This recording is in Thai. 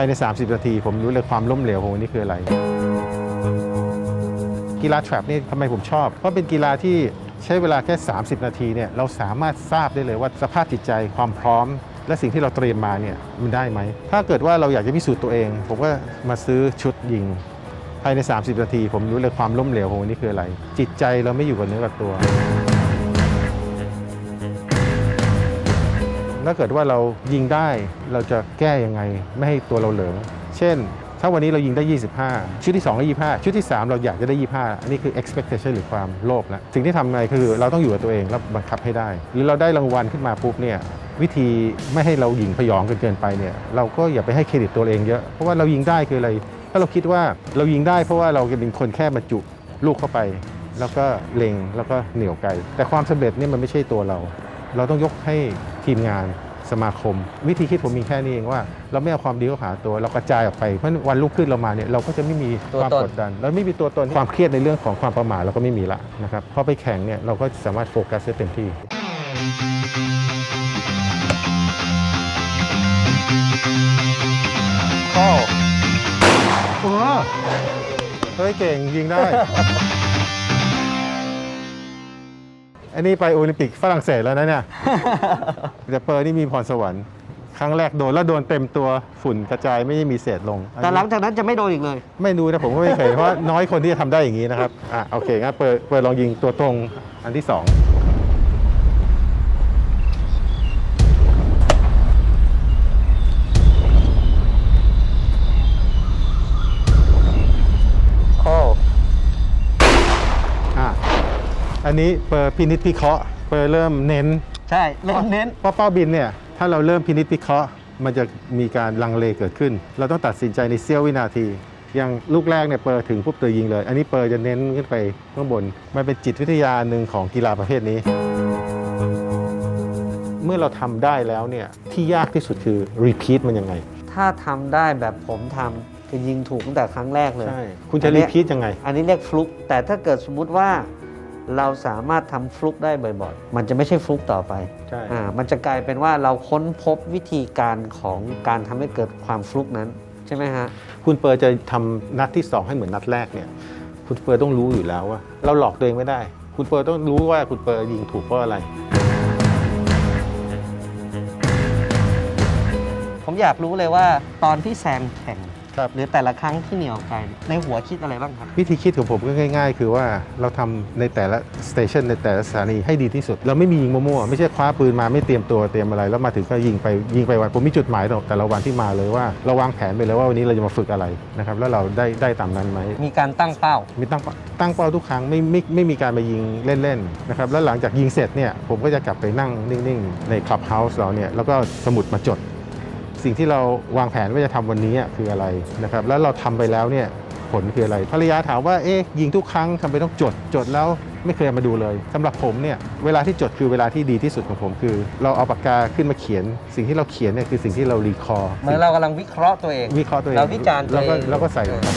ายใน 30 นาที ผมรู้เลยความล้มเหลวของวันนี้คืออะไร กีฬา trap นี่ทำไมผมชอบ เพราะเป็นกีฬาที่ใช้เวลาแค่ 30 นาทีเนี่ยเราสามารถทราบได้เลยว่าสภาพจิตใจความพร้อม และสิ่งที่เราเตรียมมาเนี่ยมันได้ไหม ถ้าเกิดว่าเราอยากจะพิสูจน์ตัวเอง ผมก็มาซื้อชุดยิงภายใน 30 นาที ผมรู้เลยความล้มเหลวของวันนี้คืออะไร จิตใจเราไม่อยู่กับเนื้อกับตัว ถ้าเกิดว่าเรายิงได้เราจะแก้ยังไง ไม่ให้ตัวเราเหลิงเช่น ถ้าวันนี้เรายิงได้ 25 ชุดที่2ได้25 ชุดที่ 3 เราอยากจะได้ 25 อันนี้คือ expectation หรือความโลภแล้วสิ่งที่ทำไงคือเราต้องอยู่กับตัวเองแล้วบังคับให้ได้ หรือเราได้รางวัลขึ้นมาปุ๊บเนี่ยวิธีไม่ให้เรายิงพยองเกินเกินไปเนี่ยเราก็อย่าไปให้เครดิตตัวเองเยอะเพราะว่าเรายิงได้คืออะไร ถ้าเราคิดว่าเรายิงได้เพราะว่าเราเป็นคนแค่บรรจุลูกเข้าไป แล้วก็เล็งแล้วก็เหนี่ยวไกลแต่ความสำเร็จเนี่ยมันไม่ใช่ตัวเรา เราต้องยกให้ทีมงาน สมาคม วิธีคิดผมมีแค่นี้เองว่า เราไม่เอาความดีเข้าหาตัวเรากระจายออกไปเพราะวันรุ่งขึ้นเรามาเนี่ยเราก็จะไม่มีตัวความตนกดดันเราไม่มีตัวตนความเครียดในเรื่องของความประมาทเราก็ไม่มีละนะครับพอไปแข่งเนี่ยเราก็สามารถโฟกัสได้เต็มที่ข้อโอ้เฮ้ยเก่งยิงได้ อันนี้ไปโอลิมปิกฝรั่งเศสแล้วนะเนี่ยแต่เปอร์นี่มีพรสวรรค์ครั้งแรกโดนแล้วโดนเต็มตัวฝุ่นกระจายไม่ได้มีเศษลงแต่หลังจากนั้นจะไม่โดนอีกเลย ไม่รู้นะผมก็ไม่เคยเพราะว่าน้อยคนที่จะทำได้อย่างนี้นะครับอะโอเคงั้นเปิดเปิดลองยิงตัวตรงอันที่สอง อันนี้เปิดพินิจพิเคราะห์เปิดเริ่มเน้นใช่เริ่มเน้น เพราะเป้าบินเนี่ยถ้าเราเริ่มพินิจพิเคราะห์มันจะมีการลังเลเกิดขึ้น เราต้องตัดสินใจในเสี้ยววินาที อย่างลูกแรกเนี่ยเปิดถึงปุ๊บเตยยิงเลย อันนี้เปิดจะเน้นขึ้นไปข้างบน มันเป็นจิตวิทยาหนึ่งของกีฬาประเภทนี้ เมื่อเราทำได้แล้วเนี่ยที่ยากที่สุดคือรีพีทมันยังไง ถ้าทำได้แบบผมทำคือยิงถูกตั้งแต่ครั้งแรกเลย ใช่ คุณจะรีพีทยังไง อันนี้เรียกฟลุก แต่ถ้าเกิดสมมุติว่า เราสามารถทำฟลุกได้บ่อยๆ มันจะไม่ใช่ฟลุกต่อไปใช่อ่ามันจะกลายเป็นว่าเราค้นพบวิธีการของการทำให้เกิดความฟลุกนั้นใช่ไหมฮะคุณเปิดจะทำนัดที่สองให้เหมือนนัดแรกเนี่ยคุณเปิดต้องรู้อยู่แล้วว่า เราหลอกตัวเองไม่ได้ คุณเปิดต้องรู้ว่าคุณเปิดยิงถูกเพราะอะไร ผมอยากรู้เลยว่าตอนที่แซมแข่ง ครับ หรือแต่ละครั้งที่เหนียวไกลในหัวคิดอะไรบ้างครับ วิธีคิดของผมก็ง่าย ๆ คือว่าเราทำในแต่ละสเตชันในแต่ละสถานีให้ดีที่สุด เราไม่มียิงมั่วๆไม่ใช่คว้าปืนมาไม่เตรียมตัวเตรียมอะไร แล้วมาถึงก็ยิงไปยิงไปวันผมมีจุดหมายต่อแต่ละวันที่มาเลยว่าเราวางแผนไปเลยว่าวันนี้เราจะมาฝึกอะไรนะครับแล้วเราได้ได้ตามนั้นไหม มีการตั้งเป้า มีตั้งเป้าตั้งเป้าทุกครั้งไม่ไม่ไม่มีการมายิงเล่นๆนะครับแล้วหลังจากยิงเสร็จเนี่ยผมก็จะกลับไปนั่งนิ่งๆ ในคลับเฮาส์เราเนี่ยแล้วก็สมุดมาจด สิ่งที่เราวางแผนว่าจะทำวันนี้อะคืออะไรนะครับแล้วเราทำไปแล้วเนี่ยผลคืออะไรภรรยาถามว่าเอ๊ะยิงทุกครั้งทำไมต้องจดจดแล้วไม่เคยเอามาดูเลยสำหรับผมเนี่ยเวลาที่จดคือเวลาที่ดีที่สุดของผมคือ เราเอาปากกาขึ้นมาเขียน สิ่งที่เราเขียนเนี่ยคือสิ่งที่เรารีคอร์เหมือนเรากำลังวิเคราะห์ตัวเองวิเคราะห์ตัวเองเราวิจารณ์ตัวแล้วก็เองแล้วก็ใส่ลงไป